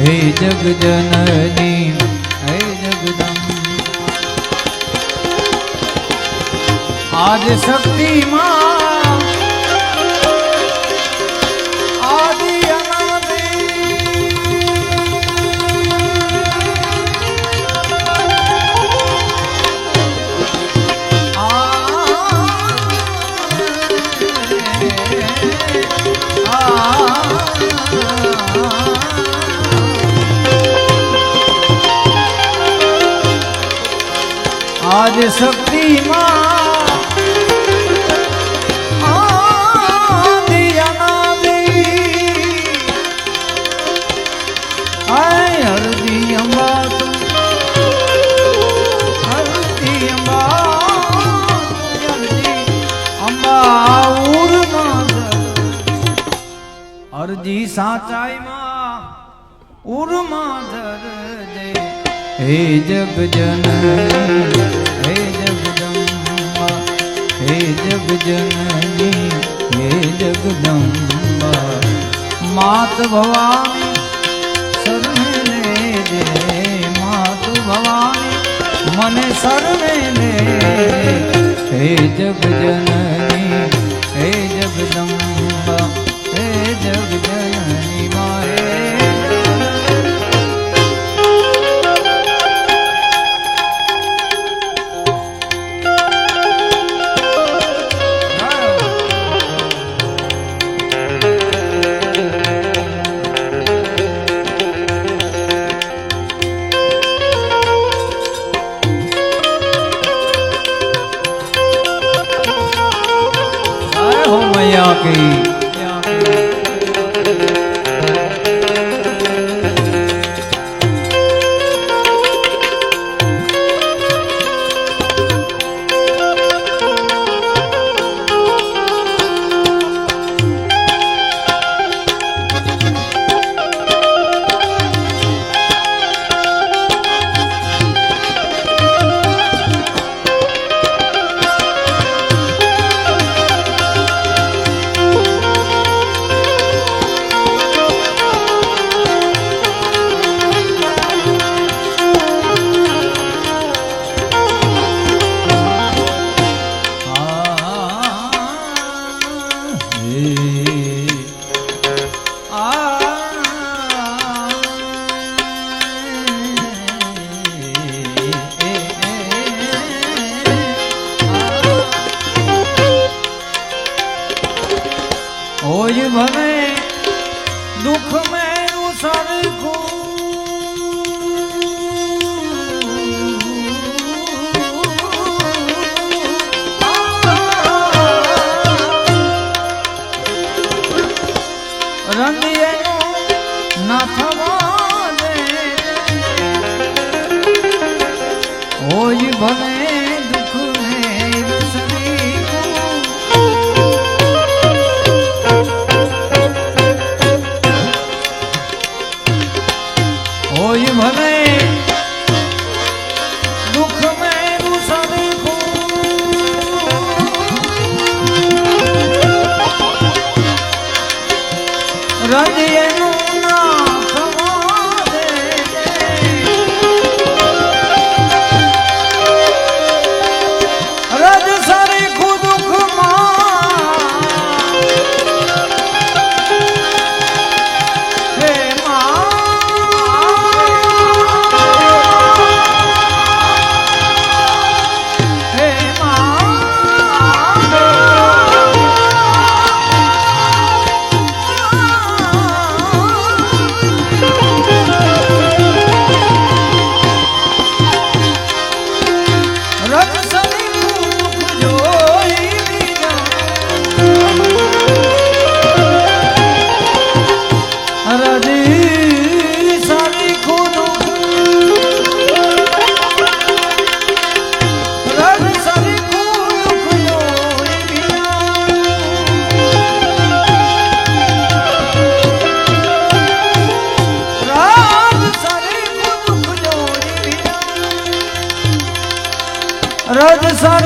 હે જગ જનની હે જગદમ આજ શક્તિમાં આજ શક્તિમાં આદિ અનાદિ હાય હરદી અંબા હરદી અંબા અરજી સાચાઈમાં ઉરમાં જગ જનની હે જગદંબા જગ જનની હે જગદંબા. માત ભવાની શરણે લેજે માત ભવાની મને શરણે લે. હે જગજનની, હે જગદંબા, હે જગ मैया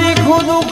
રજ સારી ખુનું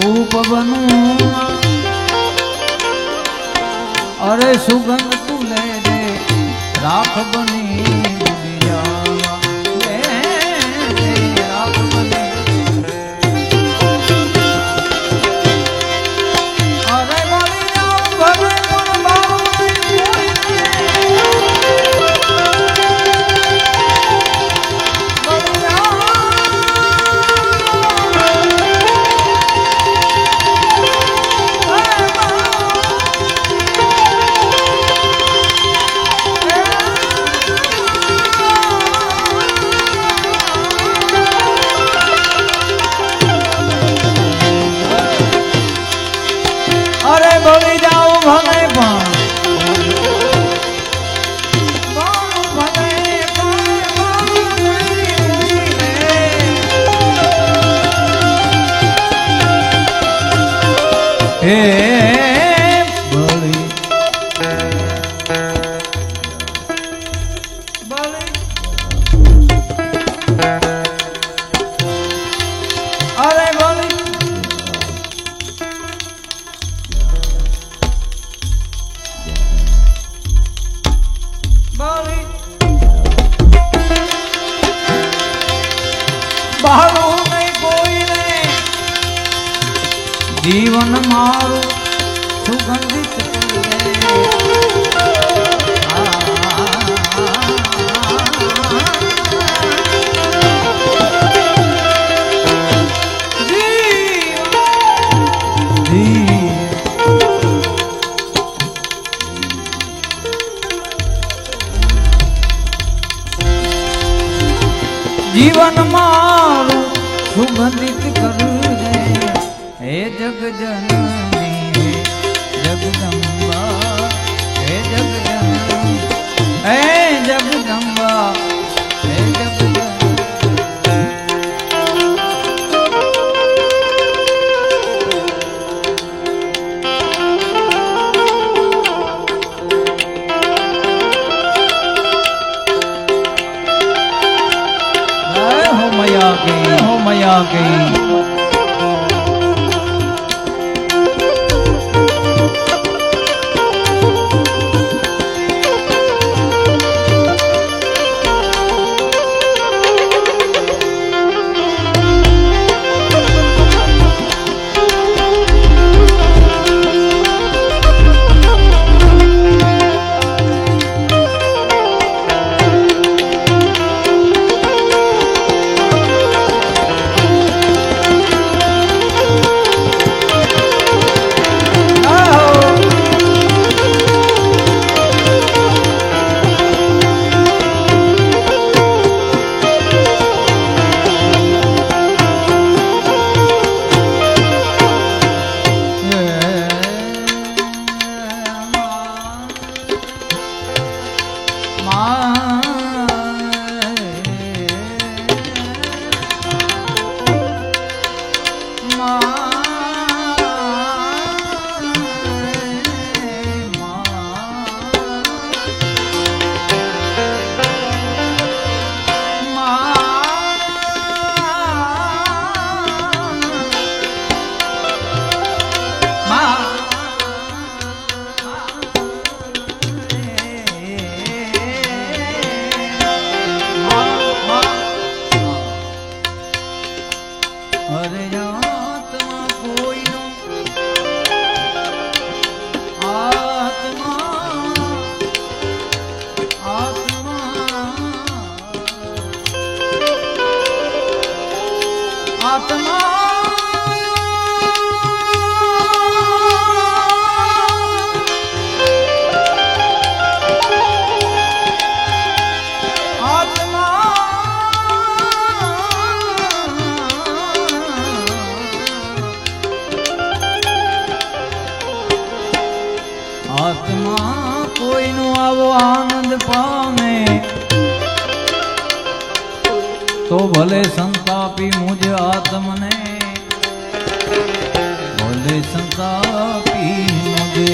જીવનું અરે સુગંધ તું લે રે રાખ બની. હે ભળી અરે બાળું નહીં જીવન મારું સુગંધિત. જીવન મારું સુગંધિત જગજનની હે જગદંબા હે જગજનની હે જગદંબા હે જગદંબા જય હો મયા કી હો મયા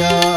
Krishna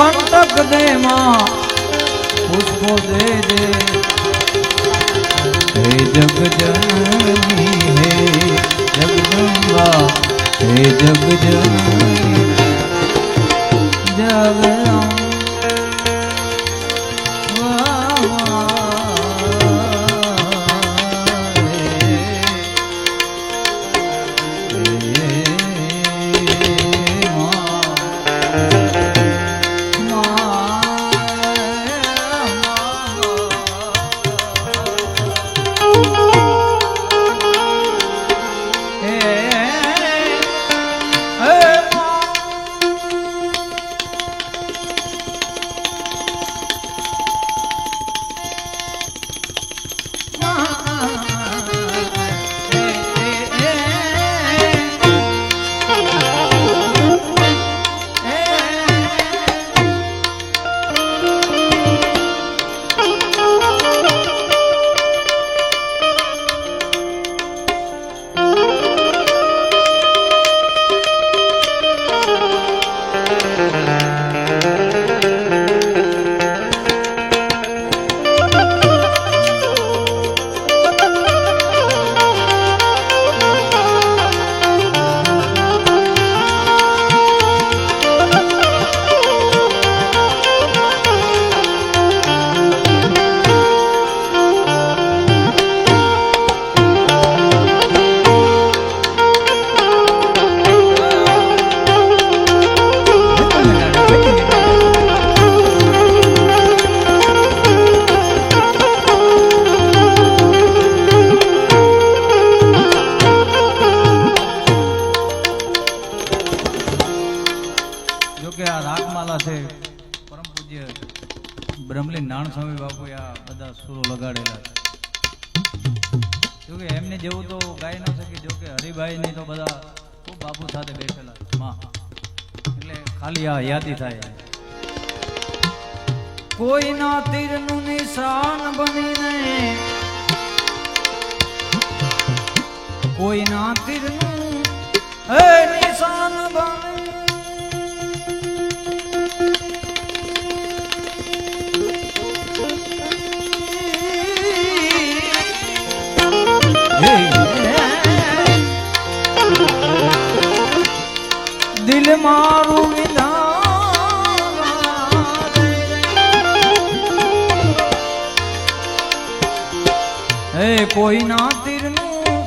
કંટક દે માં પુષ્પો દે દે. હે જગજનની હે જગદંબા હે જગજનની. જગદંબા બધા સુરો લગાડેલા છે. જો એમને જેવું તો ગાઈ ન શકે, જોકે હરિભાઈ ની તો બધા ખૂબ બાપુ સાથે બેઠેલા. માં. એટલે ખાલી આ યાદી થાય. કોઈના તીરનું નિશાન બનીને, કોઈના તીરનું નિશાન બની દિલ મારું હે કોઈ ના તીરનું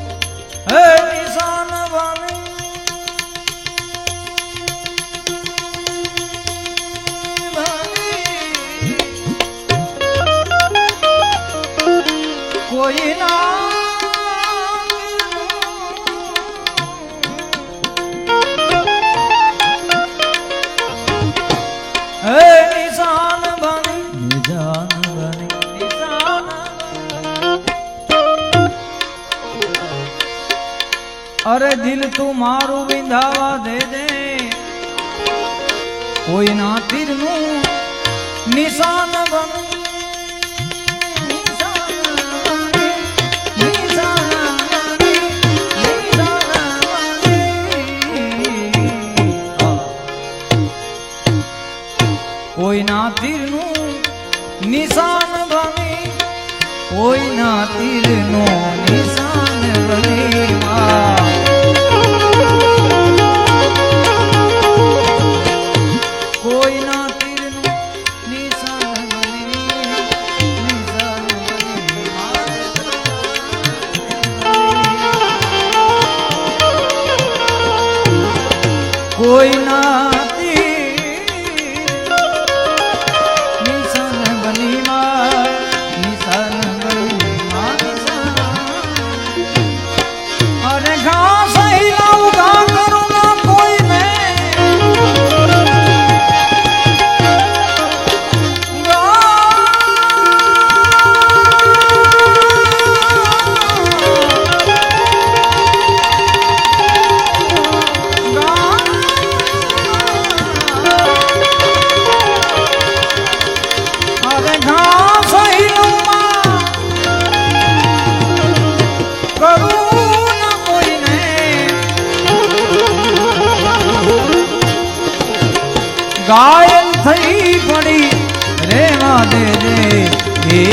હે નિશાન બને કોઈ અરે દિલ તું મારું વિંધાવા દે દે. કોઈ ના તીરનું નિશાન બની. કોઈના તીરનું નિશાન બની. કોઈના તીરનું નિશાન બની. માં. કોઈના તીર ઘાયલ થઈ પડી. રેવા દે રે એ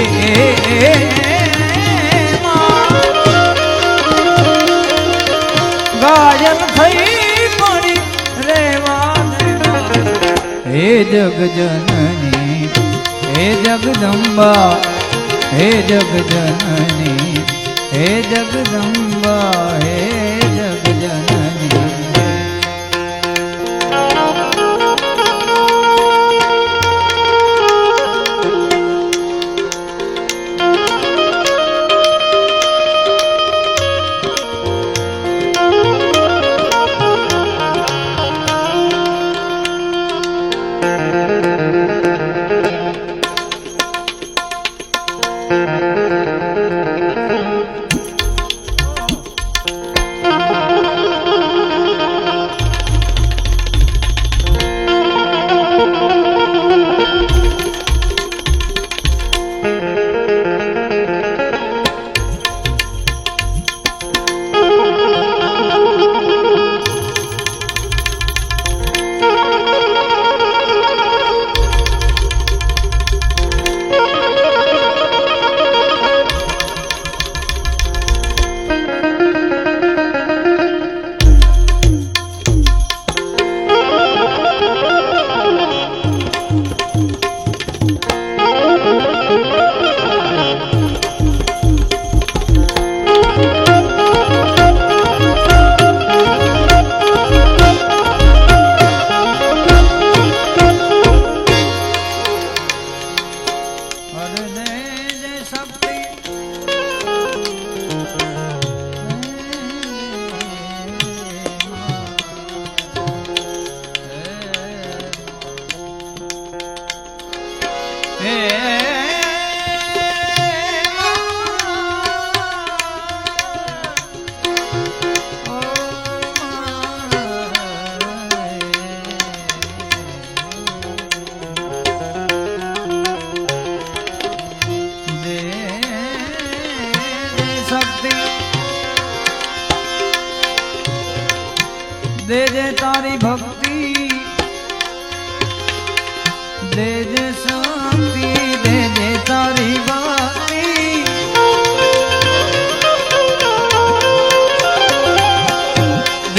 ઘાયલ થઈ પડી. રેવા દે હે જગજનની, હે જગદંબા, હે જગજનની, હે જગદંબા, હે જગજન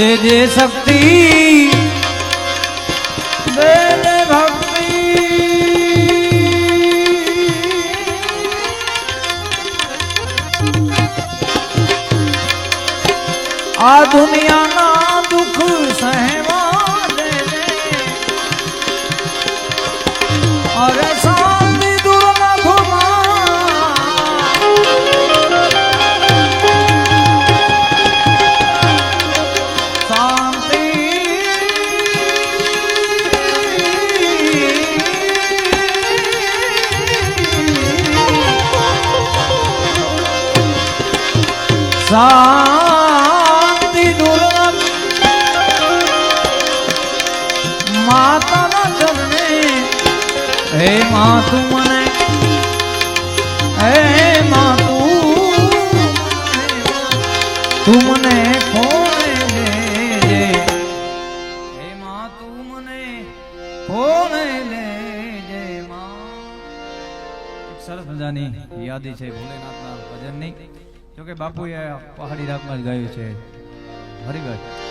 દેજે શક્તિ. દેજે ભક્તિ. આ દુનિયાના શાંતિ દુર્લભ. માતાના ચરણે, હે મા તું મને, હે મા તું તું મને યાદી છે જોકે બાપુએ પહાડી રાગમાં જ ગાયું છે. હરિભાઈ.